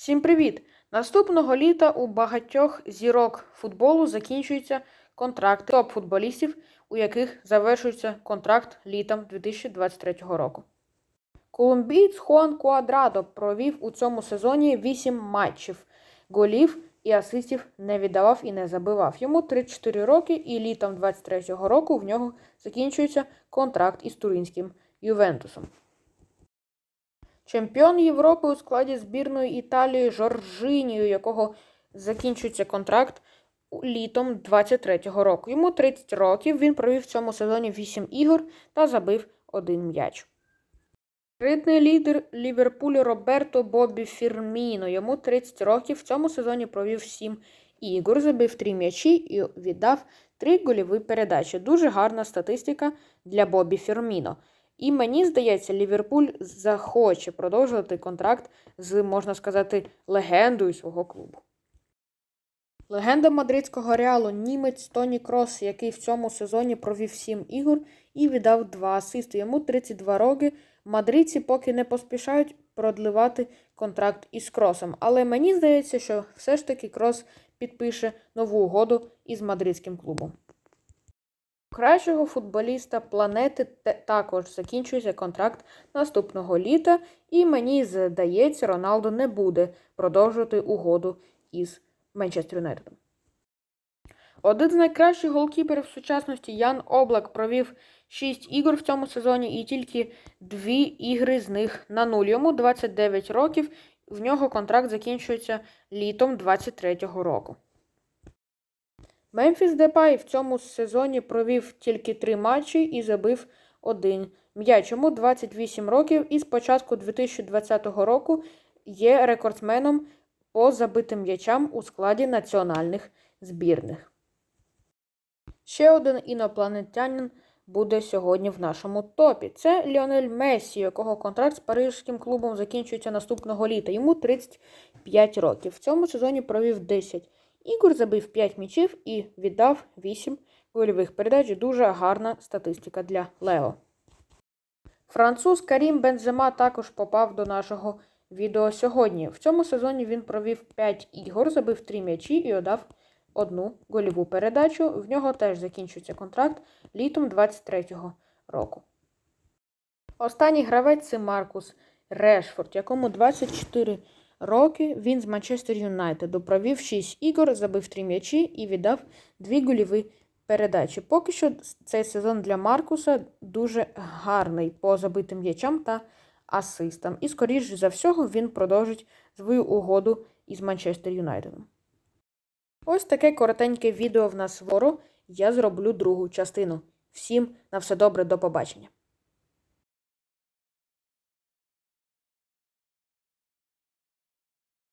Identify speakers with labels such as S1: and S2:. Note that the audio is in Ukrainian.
S1: Всім привіт! Наступного літа у багатьох зірок футболу закінчуються контракти топ-футболістів, у яких завершується контракт літом 2023 року. Колумбієць Хуан Куадрадо провів у цьому сезоні 8 матчів. Голів і асистів не віддавав і не забивав. Йому 34 роки, і літом 23-го року в нього закінчується контракт із туринським Ювентусом. Чемпіон Європи у складі збірної Італії Жоржинію, якого закінчується контракт літом 23-го року. Йому 30 років. Він провів в цьому сезоні 8 ігор та забив один м'яч. Ритний лідер Ліверпулю Роберто Бобі Фірміно. Йому 30 років. В цьому сезоні провів 7 ігор, забив 3 м'ячі і віддав 3 гольові передачі. Дуже гарна статистика для Бобі Фірміно. І мені здається, Ліверпуль захоче продовжувати контракт з, можна сказати, легендою свого клубу. Легенда мадридського реалу німець Тоні Крос, який в цьому сезоні провів 7 ігор і віддав 2 асисти. Йому 32 роки. Мадридці поки не поспішають продливати контракт із Кросом. Але мені здається, що все ж таки Крос підпише нову угоду із мадридським клубом. Кращого футболіста планети також закінчується контракт наступного літа, і мені здається, Роналдо не буде продовжувати угоду із Манчестер Юнайтедом. Один з найкращих голкіперів сучасності Ян Облак провів 6 ігор в цьому сезоні і тільки 2 ігри з них на нуль. Йому 29 років, в нього контракт закінчується літом 23-го року. Мемфіс Депай в цьому сезоні провів тільки 3 матчі і забив один м'яч. Йому 28 років і з початку 2020 року є рекордсменом по забитим м'ячам у складі національних збірних. Ще один інопланетянин буде сьогодні в нашому топі. Це Ліонель Мессі, у якого контракт з парижським клубом закінчується наступного літа. Йому 35 років. В цьому сезоні провів 10 ігор, забив 5 м'ячів і віддав 8 гольових передач. Дуже гарна статистика для Лео. Француз Карім Бензема також попав до нашого відео сьогодні. В цьому сезоні він провів 5 ігор, забив 3 м'ячі і віддав одну гольову передачу. В нього теж закінчується контракт літом 23-го року. Останній гравець це Маркус Решфорд, якому 24 роки. Він з Манчестер Юнайтеду провів 6 ігор, забив 3 м'ячі і віддав 2 гольові передачі. Поки що цей сезон для Маркуса дуже гарний по забитим м'ячам та асистам. І, скоріш за всього, він продовжить свою угоду із Манчестер Юнайтедом. Ось таке коротеньке відео в нас вору. Я зроблю другу частину. Всім на все добре, до побачення.